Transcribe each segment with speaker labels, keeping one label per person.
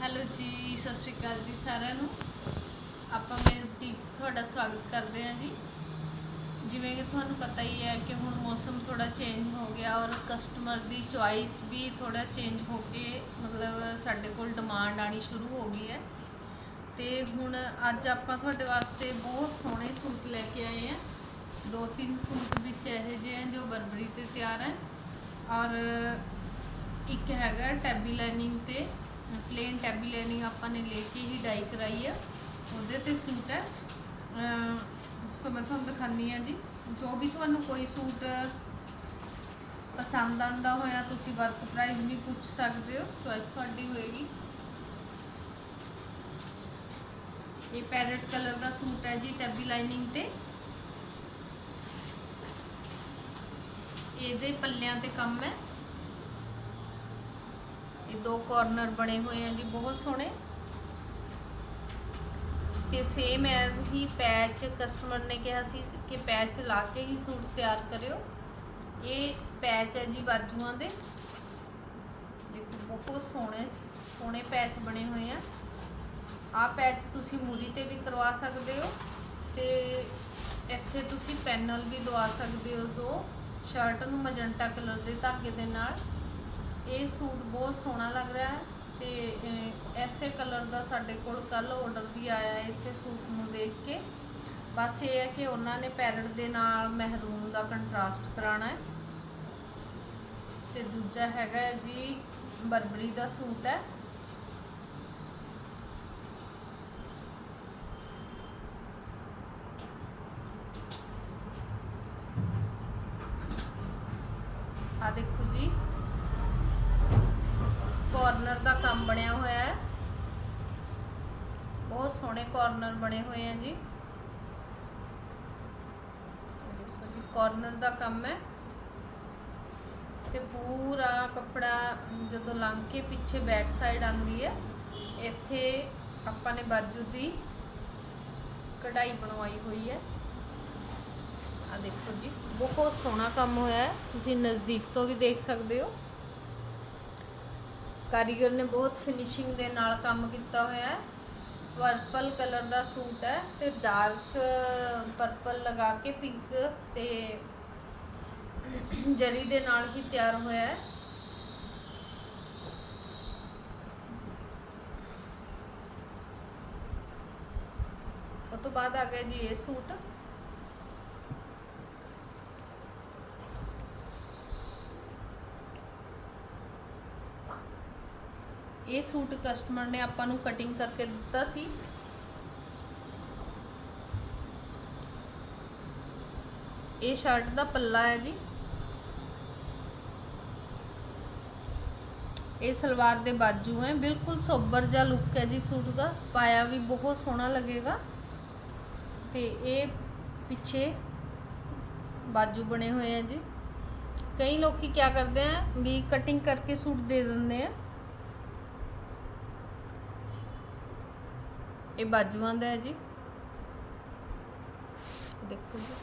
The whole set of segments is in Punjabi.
Speaker 1: ਹੈਲੋ ਜੀ, ਸਤਿ ਸ਼੍ਰੀ ਅਕਾਲ ਜੀ ਸਾਰਿਆਂ ਨੂੰ। ਆਪਾਂ ਮੇਰੇ ਬੁਟੀਕ 'ਚ ਤੁਹਾਡਾ ਸਵਾਗਤ ਕਰਦੇ ਹਾਂ ਜੀ। ਜਿਵੇਂ ਕਿ ਤੁਹਾਨੂੰ ਪਤਾ ਹੀ ਹੈ ਕਿ ਹੁਣ ਮੌਸਮ ਥੋੜਾ ਚੇਂਜ ਹੋ ਗਿਆ ਔਰ ਕਸਟਮਰ ਦੀ ਚੁਆਇਸ ਵੀ ਥੋੜਾ ਚੇਂਜ ਹੋ ਕੇ ਮਤਲਬ ਸਾਡੇ ਕੋਲ ਡਿਮਾਂਡ ਆਣੀ ਸ਼ੁਰੂ ਹੋ ਗਈ ਹੈ। ਤੇ ਹੁਣ ਅੱਜ ਆਪਾਂ ਤੁਹਾਡੇ ਵਾਸਤੇ ਬਹੁਤ ਸੋਹਣੇ ਸੂਟ ਲੈ ਕੇ ਆਏ ਹਾਂ। ਦੋ ਤਿੰਨ ਸੂਟ ਵਿੱਚ ਇਹੋ ਜਿਹੇ ਹਨ ਜੋ ਬਰਬਰੀ ਤੇ ਤਿਆਰ ਹੈ ਔਰ ਇੱਕ ਹੈਗਾ ਟੈਬੀ ਲਾਈਨਿੰਗ ਤੇ ਪਲੇਨ ਟੈਬੀ ਲਾਈਨਿੰਗ ਆਪਾਂ ਨੇ ਲੈ ਕੇ ਹੀ ਡਾਈ ਕਰਾਈ ਆ। ਉਹਦੇ ਤੇ ਸੂਟ ਹੈ। ਸੋ ਮੈਂ ਤੁਹਾਨੂੰ ਦਿਖਾਨੀ ਆ ਜੀ। ਜੋ ਵੀ ਤੁਹਾਨੂੰ ਕੋਈ ਸੂਟ ਪਸੰਦ ਆਂਦਾ ਹੋਇਆ, ਤੁਸੀਂ ਵਰਕ ਪ੍ਰਾਈਸ ਵੀ ਪੁੱਛ ਸਕਦੇ ਹੋ। ਚੋਇਸ ਤੁਹਾਡੀ ਹੋਏਗੀ। ਇਹ ਪੈਰਟ ਕਲਰ ਦਾ ਸੂਟ ਹੈ ਜੀ ਟੈਬੀ ਲਾਈਨਿੰਗ ਤੇ। ਇਹਦੇ ਪੱਲਿਆਂ ਤੇ ਕੰਮ ਹੈ। ਇਹ ਦੋ ਕਾਰਨਰ ਬਣੇ ਹੋਏ ਆ ਜੀ, ਬਹੁਤ ਸੋਹਣੇ। ਤੇ ਸੇਮ ਐਜ਼ ਹੀ ਪੈਚ ਕਸਟਮਰ ਨੇ ਕਿਹਾ ਸੀ ਕਿ ਪੈਚ ਲਾ ਕੇ ਹੀ ਸੂਟ ਤਿਆਰ ਕਰਿਓ। ਇਹ ਪੈਚ ਹੈ ਜੀ ਬਾਜੂਆਂ ਦੇ। ਦੇਖੋ, ਬਹੁਤ ਸੋਹਣੇ ਸੋਹਣੇ ਪੈਚ ਬਣੇ ਹੋਏ ਆ। ਆ ਪੈਚ ਤੁਸੀਂ ਮੂਲੀ ਤੇ ਵੀ ਕਰਵਾ ਸਕਦੇ ਹੋ ਤੇ ਇੱਥੇ ਤੁਸੀਂ ਪੈਨਲ ਵੀ ਦਵਾ ਸਕਦੇ ਹੋ ਦੋ। ਸ਼ਰਟ ਨੂੰ ਮਜੰਟਾ ਕਲਰ ਦੇ ਧਾਗੇ ਦੇ ਨਾਲ। ਇਹ ਸੂਟ ਬਹੁਤ ਸੋਹਣਾ ਲੱਗ ਰਿਹਾ ਹੈ ਤੇ ਐਸੇ ਕਲਰ ਦਾ ਸਾਡੇ ਕੋਲ ਕੱਲ ਆਰਡਰ ਵੀ ਆਇਆ ਇਸੇ ਸੂਟ ਨੂੰ ਦੇਖ ਕੇ। ਬਸ ਇਹ ਹੈ ਕਿ ਉਹਨਾਂ ਨੇ ਪੈਰਟ ਦੇ ਨਾਲ ਮਹਿਰੂਨ ਦਾ ਕੰਟਰਾਸਟ ਕਰਾਉਣਾ ਹੈ। ਤੇ ਦੂਜਾ ਹੈਗਾ ਹੈ ਜੀ ਬਰਬਰੀ ਦਾ ਸੂਟ ਹੈ। ਆ ਦੇਖੋ ਜੀ। ਕਾਰਨਰ ਦਾ ਕੰਮ ਬਣਿਆ ਹੋਇਆ ਹੈ। ਬਹੁਤ ਸੋਹਣੇ ਕਾਰਨਰ ਬਣੇ ਹੋਏ ਆ ਜੀ। ਦੇਖੋ ਜੀ ਕਾਰਨਰ ਦਾ ਕੰਮ ਹੈ। ਤੇ ਪੂਰਾ ਕੱਪੜਾ ਜਦੋਂ ਲੰਘ ਕੇ ਪਿੱਛੇ ਬੈਕ ਸਾਈਡ ਆਉਂਦੀ ਹੈ, ਇੱਥੇ ਆਪਾਂ ਨੇ ਬਾਜੂ ਦੀ ਕਢਾਈ ਬਣਵਾਈ ਹੋਈ ਹੈ। ਆ ਦੇਖੋ ਜੀ, ਬਹੁਤ ਸੋਹਣਾ ਕੰਮ ਹੋਇਆ ਹੈ। ਤੁਸੀਂ ਨਜ਼ਦੀਕ ਤੋਂ ਵੀ ਦੇਖ ਸਕਦੇ ਹੋ। ਕਾਰੀਗਰ ਨੇ ਬਹੁਤ ਫਿਨਿਸ਼ਿੰਗ ਦੇ ਨਾਲ ਕੰਮ ਕੀਤਾ ਹੋਇਆ ਹੈ। ਪਰਪਲ ਕਲਰ ਦਾ ਸੂਟ ਹੈ ਤੇ ਡਾਰਕ ਪਰਪਲ ਲਗਾ ਕੇ ਪਿੰਕ ਤੇ ਜਰੀ ਦੇ ਨਾਲ ਹੀ ਤਿਆਰ ਹੋਇਆ ਹੈ। ਉਸ ਤੋਂ ਬਾਅਦ ਆ ਗਿਆ ਜੀ ਇਹ ਸੂਟ। ਇਹ ਸੂਟ ਕਸਟਮਰ ਨੇ ਆਪਾਂ ਨੂੰ ਕਟਿੰਗ ਕਰਕੇ ਦਿੱਤਾ ਸੀ। ਇਹ ਸ਼ਰਟ ਦਾ ਪੱਲਾ ਹੈ ਜੀ। ਇਹ ਸਲਵਾਰ ਦੇ ਬਾਜੂ ਹੈ। ਬਿਲਕੁਲ ਸੋਬਰ ਜਿਹਾ ਲੁੱਕ ਹੈ ਜੀ ਸੂਟ ਦਾ। ਪਾਇਆ ਵੀ ਬਹੁਤ ਸੋਹਣਾ ਲੱਗੇਗਾ। ਤੇ ਇਹ ਪਿੱਛੇ ਬਾਜੂ ਬਣੇ ਹੋਏ ਆ ਜੀ। ਕਈ ਲੋਕੀ ਕੀ ਕਰਦੇ ਆ ਵੀ ਕਟਿੰਗ ਕਰਕੇ ਸੂਟ ਦੇ ਦਿੰਦੇ ਆ ਇਹ ਬਾਜੂਆਂ ਦਾ ਹੈ ਜੀ। ਦੇਖੋ ਜੀ।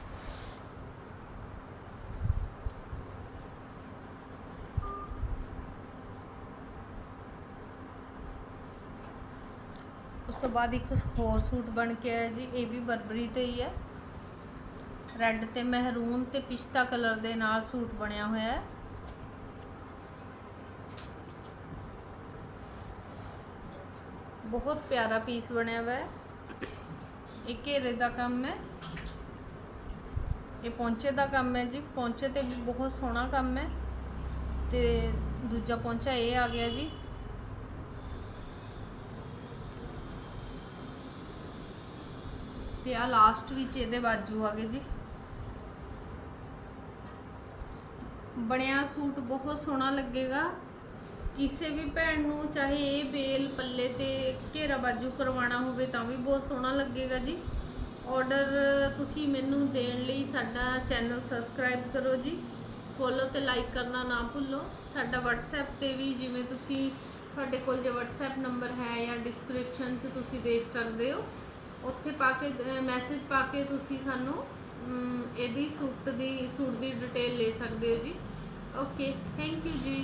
Speaker 1: ਉਸ ਤੋਂ ਬਾਅਦ ਇੱਕ ਹੋਰ ਸੂਟ ਬਣ ਕੇ ਆਇਆ ਜੀ, ਇਹ ਵੀ ਬਰਬਰੀ ਤੇ ਹੀ ਹੈ। ਰੈੱਡ ਤੇ ਮਹਿਰੂਨ ਤੇ ਪਿਸਤਾ ਕਲਰ ਦੇ ਨਾਲ ਸੂਟ ਬਣਿਆ ਹੋਇਆ ਹੈ। ਬਹੁਤ ਪਿਆਰਾ ਪੀਸ ਬਣਿਆ ਹੋਇਆ ਹੈ। ਇਹ ਘੇਰੇ ਦਾ ਕੰਮ ਹੈ। ਇਹ ਪੌਂਚੇ ਦਾ ਕੰਮ ਹੈ ਜੀ। ਪੌਂਚੇ ਤੇ ਵੀ ਬਹੁਤ ਸੋਹਣਾ ਕੰਮ ਹੈ। ਤੇ ਦੂਜਾ ਪੌਂਚਾ ਇਹ ਆ ਗਿਆ ਜੀ। ਤੇ ਆ ਲਾਸਟ ਵਿੱਚ ਇਹਦੇ ਬਾਜੂ ਆ ਗਏ ਜੀ। ਬਣਿਆ ਸੂਟ ਬਹੁਤ ਸੋਹਣਾ ਲੱਗੇਗਾ। ਕਿਸੇ ਵੀ ਭੈਣ ਨੂੰ ਚਾਹੇ ਇਹ ਬੇਲ, ਪੱਲੇ ਤੇ ਘੇਰਾ ਬਾਜੂ ਕਰਵਾਉਣਾ ਹੋਵੇ ਤਾਂ ਵੀ ਬਹੁਤ ਸੋਹਣਾ ਲੱਗੇਗਾ ਜੀ। ਆਰਡਰ ਤੁਸੀਂ ਮੈਨੂੰ ਦੇਣ ਲਈ ਸਾਡਾ ਚੈਨਲ ਸਬਸਕ੍ਰਾਈਬ ਕਰੋ ਜੀ। ਫੋਲੋ ਤੇ ਲਾਈਕ ਕਰਨਾ ਨਾ ਭੁੱਲੋ। ਸਾਡਾ WhatsApp ਤੇ ਵੀ ਜਿਵੇਂ ਤੁਸੀਂ ਤੁਹਾਡੇ ਕੋਲ ਜੇ WhatsApp ਨੰਬਰ ਹੈ ਜਾਂ ਡਿਸਕ੍ਰਿਪਸ਼ਨ 'ਚ ਤੁਸੀਂ ਦੇਖ ਸਕਦੇ ਹੋ, ਉੱਥੇ ਪਾ ਕੇ ਮੈਸੇਜ ਪਾ ਕੇ ਤੁਸੀਂ ਸਾਨੂੰ ਇਹਦੀ ਸੂਟ ਦੀ ਸੂਟ ਦੀ ਡਿਟੇਲ ਲੈ ਸਕਦੇ ਹੋ ਜੀ। ਓਕੇ ਥੈਂਕ ਯੂ ਜੀ।